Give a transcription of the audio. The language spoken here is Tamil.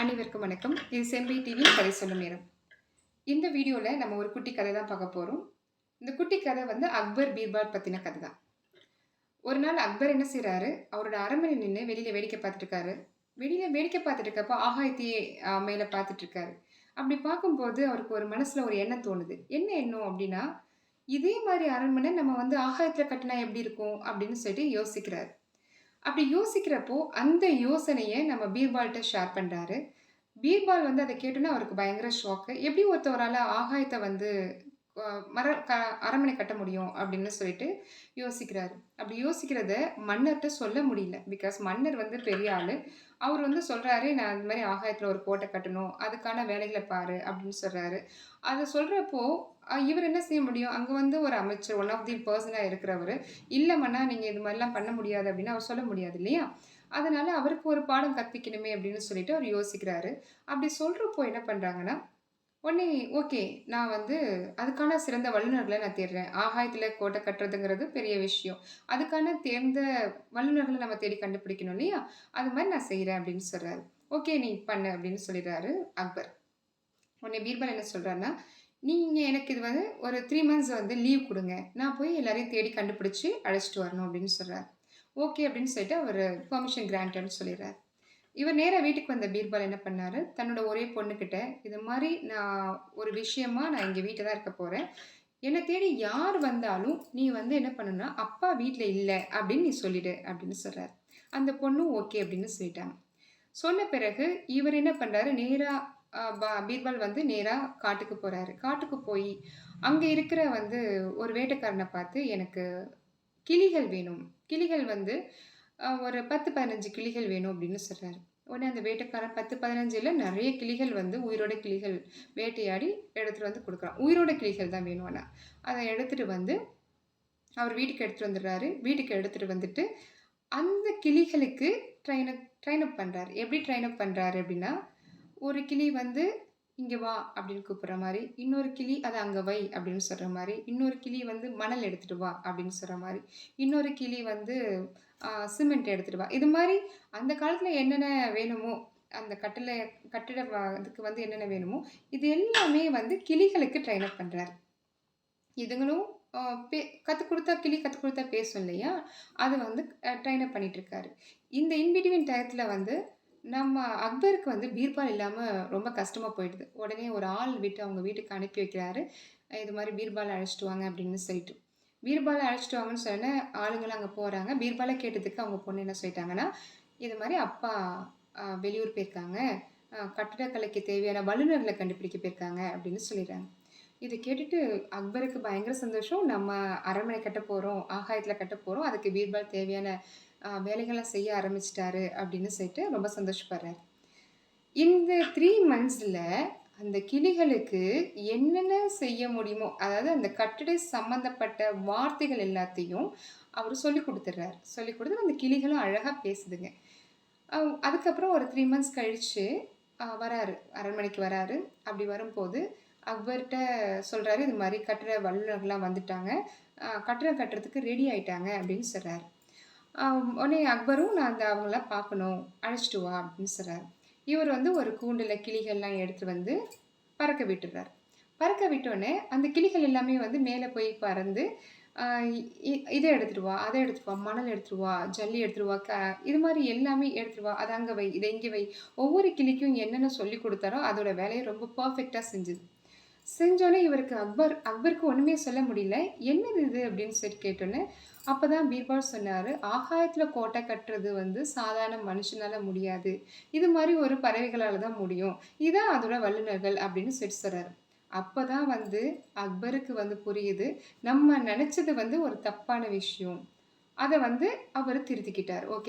அனைவருக்கும் வணக்கம். இது செம்பை டிவி கதை சொல்லும் நேரம். இந்த வீடியோவில் நம்ம ஒரு குட்டி கதை தான் பார்க்க போகிறோம் இந்த குட்டி கதை வந்து அக்பர் பீர்பால் பற்றின கதை தான். ஒரு நாள் அக்பர் என்ன செய்கிறாரு அவரோட அரண்மனை நின்று வெளியில் வேடிக்கை பார்த்துட்ருக்காரு வெளியில் வேடிக்கை பார்த்துட்டுருக்கப்போ ஆகாயத்தையே மேலே பார்த்துட்ருக்காரு அப்படி பார்க்கும்போது அவருக்கு ஒரு மனசில் ஒரு எண்ணம் தோணுது. என்ன எண்ணம் அப்படின்னா இதே மாதிரி அரண்மனை நம்ம வந்து ஆகாயத்தில் கட்டினா எப்படி இருக்கும் அப்படின்னு சொல்லிட்டு யோசிக்கிறாரு. அப்படி யோசிக்கிறப்போ அந்த யோசனையை நம்ம பீர்பால்கிட்ட ஷேர் பண்ணுறாரு பீர்பால் வந்து அதை கேட்டோன்னே அவருக்கு பயங்கர ஷாக்கு எப்படி ஒருத்தவரால் ஆகாயத்தை வந்து மர க அரண்மனை கட்ட முடியும் அப்படின்னு சொல்லிட்டு யோசிக்கிறாரு. அப்படி யோசிக்கிறத மன்னர்கிட்ட சொல்ல முடியல. பிகாஸ் மன்னர் வந்து பெரிய ஆள். அவர் வந்து சொல்கிறாரு நான் இந்த மாதிரி ஆகாயத்தில் ஒரு கோட்டை கட்டணும். அதுக்கான வேலைகளை பாரு அப்படின்னு சொல்கிறாரு அதை சொல்கிறப்போ இவர் என்ன செய்ய முடியும்? அங்கே வந்து ஒரு அமைச்சர் ஒன் ஆஃப் தி பர்சனாக இருக்கிறவர் இல்லைம்மண்ணா நீங்கள் இது மாதிரிலாம் பண்ண முடியாது அப்படின்னு அவர் சொல்ல முடியாது இல்லையா? அதனால் அவருக்கு ஒரு பாடம் கற்பிக்கணுமே அப்படின்னு சொல்லிட்டு அவர் யோசிக்கிறாரு. அப்படி சொல்கிறப்போ என்ன பண்ணுறாங்கன்னா உடனே ஓகே நான் வந்து அதுக்கான சிறந்த வல்லுநர்களை நான் தேடுறேன். ஆகாயத்தில் கோட்டை கட்டுறதுங்கிறது பெரிய விஷயம். அதுக்கான தேர்ந்த வல்லுநர்களை நம்ம தேடி கண்டுபிடிக்கணும் இல்லையா? அது மாதிரி நான் செய்கிறேன் அப்படின்னு சொல்கிறாரு ஓகே நீ பண்ணு அப்படின்னு சொல்லிடுறாரு அக்பர். உடனே பீர்பால் என்ன சொல்கிறாருன்னா நீங்கள் எனக்கு இது வந்து ஒரு த்ரீ மந்த்ஸ் வந்து லீவ் கொடுங்க. நான் போய் எல்லாரையும் தேடி கண்டுபிடிச்சி அழைச்சிட்டு வரணும் அப்படின்னு சொல்கிறார் ஓகே அப்படின்னு சொல்லிட்டு அவர் பர்மிஷன் கிராண்டட்னு சொல்லிடுறாரு. இவர் நேராக வீட்டுக்கு வந்த பீர்பால் என்ன பண்ணார்? தன்னோட ஒரே பொண்ணுக்கிட்ட இது மாதிரி நான் ஒரு விஷயமா நான் இங்கே வீட்டில் தான் இருக்க போகிறேன் என்னை தேடி யார் வந்தாலும் நீ வந்து என்ன பண்ணணும்னா அப்பா வீட்டில் இல்லை அப்படின்னு நீ சொல்லிடு அப்படின்னு சொல்கிறார் அந்த பொண்ணும் ஓகே அப்படின்னு சொல்லிட்டாங்க. சொன்ன பிறகு இவர் என்ன பண்ணுறாரு நேராக பீர்பால் வந்து நேராக காட்டுக்கு போகிறாரு காட்டுக்கு போய் அங்கே இருக்கிற வந்து ஒரு வேட்டைக்காரனை பார்த்து எனக்கு கிளிகள் வேணும். கிளிகள் வந்து ஒரு பத்து பதினஞ்சு கிளிகள் வேணும் அப்படின்னு சொல்கிறாரு உடனே அந்த வேட்டைக்காரன் பத்து பதினஞ்சில் நிறைய கிளிகள் வந்து உயிரோட கிளிகள் வேட்டையாடி எடுத்துகிட்டு வந்து கொடுக்குறான். உயிரோட கிளிகள் தான் வேணும் ஆனால் அதை எடுத்துகிட்டு வந்து அவர் வீட்டுக்கு எடுத்துகிட்டு வந்துடுறாரு. வீட்டுக்கு எடுத்துகிட்டு வந்துட்டு அந்த கிளிகளுக்கு ட்ரைன் ட்ரெயின் அப் பண்ணுறாரு எப்படி ட்ரெயின் அப் பண்ணுறாரு அப்படின்னா ஒரு கிளி வந்து இங்கே வா அப்படின்னு கூப்பிட்ற மாதிரி இன்னொரு கிளி அதை அங்கே வை அப்படின்னு சொல்கிற மாதிரி இன்னொரு கிளி வந்து மணல் எடுத்துகிட்டு வா அப்படின்னு சொல்கிற மாதிரி இன்னொரு கிளி வந்து சிமெண்ட் எடுத்துகிட்டு வா இது மாதிரி அந்த காலத்தில் என்னென்ன வேணுமோ அந்த கட்டளை கட்டிட இதுக்கு வந்து என்னென்ன வேணுமோ இது எல்லாமே வந்து கிளிகளுக்கு ட்ரெயின் அப் பண்ணுறாரு இதுங்களும் பே கற்றுக் கொடுத்தா கிளி கற்றுக் கொடுத்தா பேசும் இல்லையா? அது வந்து ட்ரெயின் அப் பண்ணிட்டு இந்த இன்பிட்வீன் டயத்தில் வந்து நம்ம அக்பருக்கு வந்து பீர்பால் இல்லாமல் ரொம்ப கஷ்டமாக போயிடுது. உடனே ஒரு ஆள் விட்டு அவங்க வீட்டுக்கு அனுப்பி வைக்கிறாரு. இது மாதிரி பீர்பால் அழைச்சிட்டு வாங்க அப்படின்னு சொல்லிட்டு. பீர்பாலை அழைச்சிட்டு வாங்கன்னு சொன்ன ஆளுங்களாம் அங்கே போகிறாங்க பீர்பாலை கேட்டதுக்கு அவங்க பொண்ணு என்ன சொல்லிட்டாங்கன்னா இது மாதிரி அப்பா வெளியூர் போயிருக்காங்க. கட்டிடக்கலைக்கு தேவையான வல்லுநர்களை கண்டுபிடிக்க போயிருக்காங்க அப்படின்னு சொல்லிடுறாங்க. இதை கேட்டுட்டு அக்பருக்கு பயங்கர சந்தோஷம். நம்ம அரண்மனை கட்ட போகிறோம் ஆகாயத்தில் கட்ட போகிறோம் அதுக்கு பீர்பால் தேவையான வேலைகளை செய்ய ஆரம்பிச்சிட்டாரு அப்படின்னு சொல்லிட்டு ரொம்ப சந்தோஷப்படுறாரு. இந்த த்ரீ மந்த்ஸில் அந்த கிளிகளுக்கு என்னென்ன செய்ய முடியுமோ அதாவது அந்த கட்டிட சம்மந்தப்பட்ட வார்த்தைகள் எல்லாத்தையும் அவர் சொல்லி கொடுத்துட்றாரு. சொல்லி கொடுத்து அந்த கிளிகளும் அழகாக பேசுதுங்க. அதுக்கப்புறம் ஒரு த்ரீ மந்த்ஸ் கழித்து வராரு. அரண்மனைக்கு வராரு. அப்படி வரும்போது அக்பர்கிட்ட சொல்கிறாரு இது மாதிரி கட்டிட வல்லுநர்கள்லாம் வந்துட்டாங்க. அஹ் கட்டிடம் கட்டுறதுக்கு ரெடி ஆயிட்டாங்க அப்படின்னு சொல்கிறாரு உடனே அக்பரும் நான் அந்த அவங்களாம் பார்க்கணும். அழைச்சிட்டு வா அப்படின்னு சொல்கிறாரு இவர் வந்து ஒரு கூண்டில் கிளிகள்லாம் எடுத்துகிட்டு வந்து பறக்க விட்டுறார். பறக்க விட்டோடனே அந்த கிளிகள் எல்லாமே வந்து மேலே போய் பறந்து இதை எடுத்துட்டு வா அதை எடுத்துட்டு வா மணல் எடுத்துட்டு வா ஜல்லி எடுத்துட்டு வா க இது மாதிரி எல்லாமே எடுத்துட்டு வா அதை அங்கே வை இதை இங்கே வை. ஒவ்வொரு கிளிக்கும் என்னென்ன சொல்லி கொடுத்தாரோ அதோட வேலையை ரொம்ப பர்ஃபெக்டாக செஞ்சுது. செஞ்சோன்னே இவருக்கு அக்பர் அக்பருக்கு ஒன்றுமே சொல்ல முடியல. என்னது இது? அப்படின்னு சொல்லி கேட்டோன்னே அப்போ தான் பீர்பால் சொன்னார் ஆகாயத்தில் கோட்டை கட்டுறது வந்து சாதாரண மனுஷனால முடியாது. இது மாதிரி ஒரு பறவைகளால் தான் முடியும். இதான் அதோட வல்லுநர்கள் அப்படின்னு சொல்லி சொல்கிறாரு அப்போ தான் வந்து அக்பருக்கு வந்து புரியுது நம்ம நினச்சது வந்து ஒரு தப்பான விஷயம். அதை வந்து அவர் திருத்திக்கிட்டார். ஓகே.